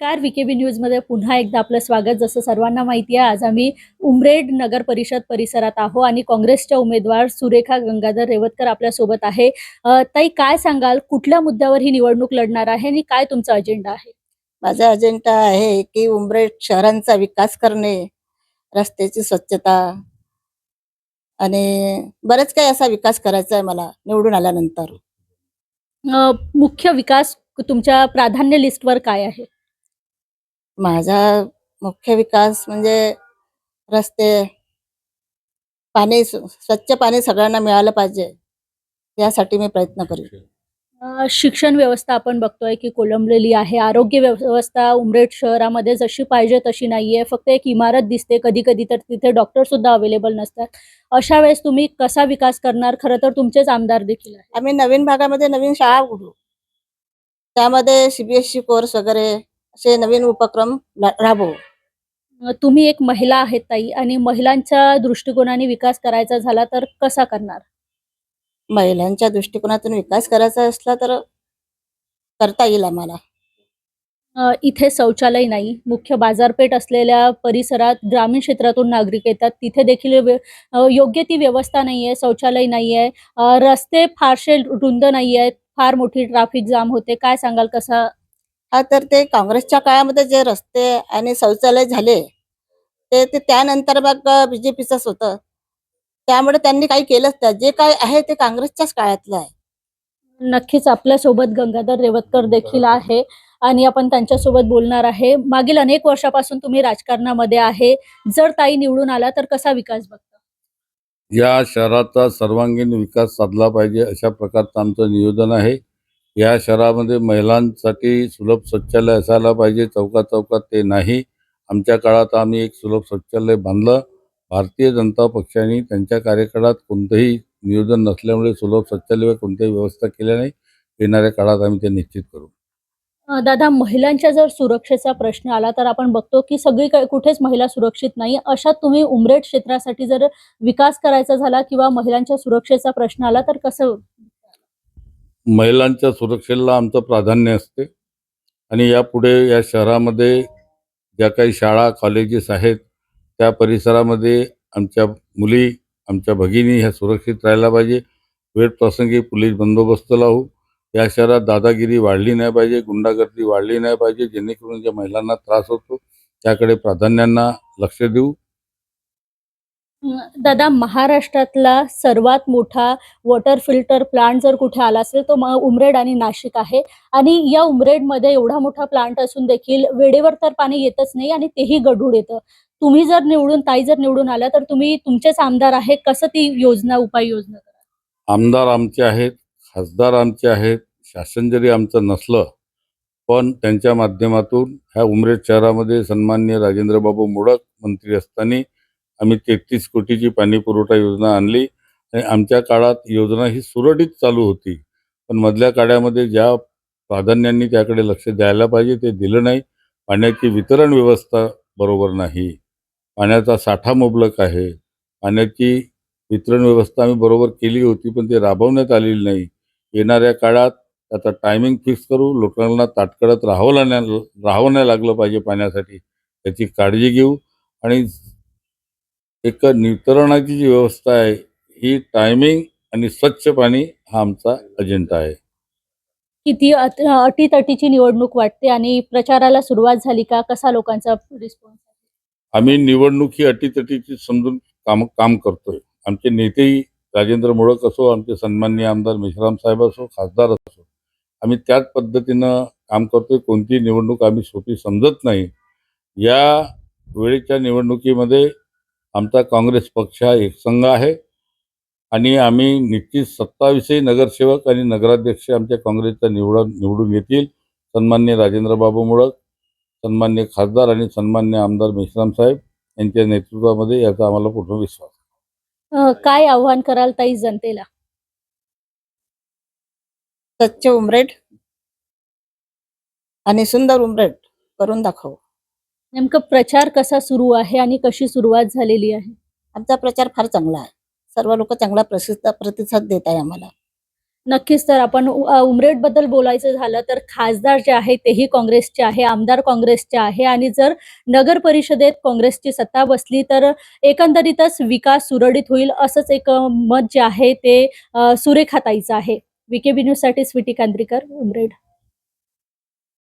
Car VKB न्यूजमध्ये पुन्हा एकदा आपलं स्वागत. जसं सर्वांना माहिती आहे आज आम्ही उमरेड नगर परिषद परिसरात आहो आणि काँग्रेसच्या उमेदवार सुरेखा गंगाधर रेवतकर आपल्यासोबत आहे. ताई काय सांगाल? कुठल्या मुद्द्यावर ही निवडणूक लढणार आहे आणि काय तुमचा अजेंडा आहे? माझा अजेंडा आहे की उमरेड शहरांचा विकास करणे रस्त्याची स्वच्छता आणि बरेच काही असा विकास करायचा आहे मला निवडून आल्यानंतर. मुख्य विकास तुमच्या प्राधान्य लिस्टवर काय आहे? माझा मुख्य विकास म्हणजे रस्ते पाणी स्व- स्वच्छ पाणी सगळ्यांना मिळालं पाहिजे यासाठी मी प्रयत्न करेन. शिक्षण व्यवस्था आपण बघतोय की कोलमलेली आहे. आरोग्य व्यवस्था उमरेड शहरामध्ये जशी पाहिजे तशी नाहीये. फक्त एक इमारत दिसते कधी कधी तर तिथे डॉक्टर सुद्धा अवेलेबल नसतात. अशा वेळेस तुम्ही कसा विकास करणार? खरं तर तुमचेच आमदार देखील आहे आम्ही नवीन भागामध्ये नवीन शाळा उघडू. त्यामध्ये सीबीएसई कोर्स वगैरे असे नवीन उपक्रम राबवू. तुम्ही एक महिला आहेत ताई आणि महिलांच्या दृष्टिकोनाने विकास करायचा झाला तर कसा करणार? महिलांच्या दृष्टिकोनातून विकास करायचा असला तर करता येईल आम्हाला. इथे शौचालय नाही. मुख्य बाजारपेठ असलेल्या परिसरात ग्रामीण क्षेत्रातून नागरिक येतात. तिथे देखील योग्य ती व्यवस्था नाही आहे शौचालय नाही आहे रस्ते फारसे रुंद नाही आहेत फार मोठी ट्रॅफिक जाम होते. काय सांगाल? कसा हा तर ते काँग्रेसच्या काळामध्ये जे रस्ते आणि शौचालय झाले ते ते त्यानंतर मग बीजेपीचंच होतं. त्यामुळे त्यांनी काही केलंच नाही. जे काय आहे ते काँग्रेसच्याच काळातलं आहे. नक्कीच आपल्यासोबत गंगाधर रेवतकर देखील आहे आणि आपण त्यांच्यासोबत बोलणार आहे. मागील अनेक वर्षापासून तुम्ही राजकारणामध्ये आहे. जर ताई निवडून आला तर कसा विकास बघता? या शहराचा सर्वांगीण विकास साधला पाहिजे अशा प्रकारचं आमचं नियोजन आहे. या शहरामध्ये महिलांसाठी सुलभ शौचालय असायला पाहिजे. चौकात चौकात ते नाही. आमच्या काळात आम्ही एक सुलभ शौचालय बांधलं. भारतीय जनता पक्षाने त्यांच्या कार्यकाळात कोणतंही नियोजन नसल्यामुळे सुलभ शौचालय कोणत्याही व्यवस्था केल्या नाही. येणाऱ्या काळात आम्ही ते निश्चित करू. दादा महिलांच्या जर सुरक्षेचा प्रश्न आला तर आपण बघतो की सगळी कुठेच महिला सुरक्षित नाही. अशा तुम्ही उमरेड क्षेत्रासाठी जर विकास करायचा झाला किंवा महिलांच्या सुरक्षेचा प्रश्न आला तर कसं महिलांच्या सुरक्षेला आमचं प्राधान्य असते. आणि यापुढे या शहरामध्ये ज्या काही शाळा कॉलेजेस आहेत त्या परिसरामध्ये आमच्या मुली आमच्या भगिनी ह्या सुरक्षित राहायला पाहिजे. वेळ प्रसंगी पोलीस बंदोबस्त लावू. या शहरात दादागिरी वाढली नाही पाहिजे गुंडागर्दी वाढली नाही पाहिजे जेणेकरून ज्या महिलांना त्रास होतो त्याकडे प्राधान्यांना लक्ष देऊ. दादा महाराष्ट्रातला सर्वात मोठा वॉटर फिल्टर प्लांट जर कुठे आला असेल तो उमरेड आणि नाशिक आहे. आणि या उमरेडमध्ये एवढा मोठा प्लांट असून देखील वेळेवर तर पाणी येतच नाही आणि तेही गढूळ येतं. तुम्ही जर निवडून ताई जर निवडून आल्या तर तुम्ही तुमचेच आमदार आहे कसं ती योजना उपाययोजना करा? आमदार आमचे आहेत खासदार आमचे आहेत शासन जरी आमचं नसलं पण त्यांच्या माध्यमातून ह्या उमरेड शहरामध्ये सन्माननीय राजेंद्रबाबू मोडक मंत्री असताना आम्ही तेहतीस कोटीची पाणी पुरवठा योजना आणली आणि आमच्या काळात योजना ही सुरळीत चालू होती. पण मधल्या काळामध्ये ज्या प्राधान्यांनी त्याकडे लक्ष द्यायला पाहिजे ते दिलं नाही. पाण्याची वितरण व्यवस्था बरोबर नाही. पाण्याचा साठा मुबलक आहे. पाण्याची वितरण व्यवस्था आम्ही बरोबर केली होती पण ते राबवण्यात आलेली नाही. येणाऱ्या काळात आता टायमिंग फिक्स करू लोकांना ताटकळत राहावं नाही राहावं नाही लागलं पाहिजे पाण्यासाठी. त्याची काळजी घेऊ आणि एक वितरणाची जी व्यवस्था आहे ही टायमिंग आणि स्वच्छ पाणी हा आमचा अजेंडा आहे. किती अट- अटीतटीची निवडणूक वाटते आणि प्रचाराला सुरुवात झाली का? कसा लोकांचा रिस्पॉन्स आम्ही निवडणूक ही अटीतटीची समजून काम काम करतोय. आमचे नेतेही राजेंद्र मोडक असो आमचे सन्माननीय आमदार मेश्राम साहेब असो खासदार असो आम्ही त्याच पद्धतीनं काम करतोय. कोणती निवडणूक आम्ही सोपी समजत नाही. या वेळेच्या निवडणुकीमध्ये आमचा काँग्रेस पक्ष हा एकसंघ आहे. आणि आम्ही निश्चित सत्तावीसही नगरसेवक आणि नगराध्यक्ष आमच्या काँग्रेसच्या निवडून निवडून येतील. सन्मान्य राजेंद्रबाबू मोडक सन्मान्य खासदार आणि सन्मान्य आमदार मेश्राम साहेब यांच्या नेतृत्वामध्ये याचा आम्हाला पूर्ण विश्वास काय आव्हान कराल ताई जनतेला? स्वच्छ उमरेड आणि सुंदर उमरेड करून दाखवू. नेमकं प्रचार कसा सुरू आहे आणि कशी सुरुवात झालेली आहे? आमचा प्रचार फार चांगला आहे. सर्व लोक चांगला प्रसिद्ध प्रतिसाद देत आहे आम्हाला. नक्कीच तर आपण उ- अ, उमरेडबद्दल बोलायचं झालं तर खासदार जे आहे तेही काँग्रेसचे आहे आमदार काँग्रेसचे आहे आणि जर नगर परिषदेत काँग्रेसची सत्ता बसली तर एकंदरीतच विकास सुरळीत होईल असंच एक मत जे आहे ते सुरेखाताईचं आहे. विकेबी न्यूजसाठी स्वीटी कांद्रीकर उमरेड.